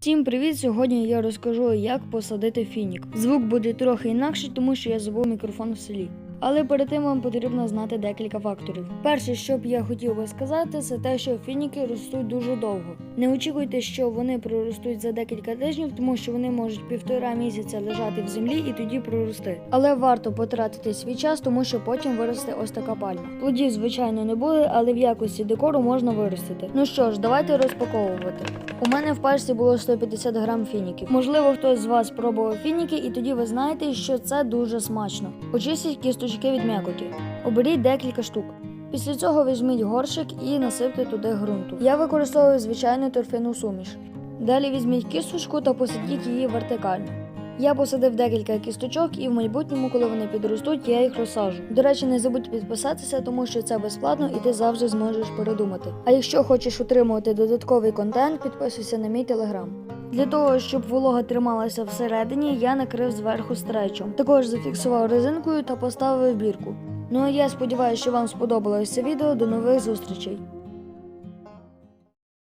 Всім привіт! Сьогодні я розкажу, як посадити фінік. Звук буде трохи інакший, тому що я забув мікрофон в селі. Але перед тим вам потрібно знати декілька факторів. Перше, що б я хотів би сказати, це те, що фініки ростуть дуже довго. Не очікуйте, що вони проростуть за декілька тижнів, тому що вони можуть півтора місяця лежати в землі і тоді прорости. Але варто потратити свій час, тому що потім виросте ось така пальма. Плодів, звичайно, не буде, але в якості декору можна виростити. Ну що ж, давайте розпаковувати. У мене в пачці було 150 грам фініків. Можливо, хтось з вас пробував фініки, і тоді ви знаєте, що це дуже смачно. Очистіть кісточки від м'якоті. Оберіть декілька штук. Після цього візьміть горщик і насипте туди ґрунту. Я використовую звичайну торфяну суміш. Далі візьміть кісточку та посадіть її вертикально. Я посадив декілька кісточок, і в майбутньому, коли вони підростуть, я їх розсаджу. До речі, не забудь підписатися, тому що це безплатно і ти завжди зможеш передумати. А якщо хочеш отримувати додатковий контент, підписуйся на мій телеграм. Для того, щоб волога трималася всередині, я накрив зверху стречом. Також зафіксував резинкою та поставив бірку. Ну а я сподіваюся, що вам сподобалось це відео. До нових зустрічей.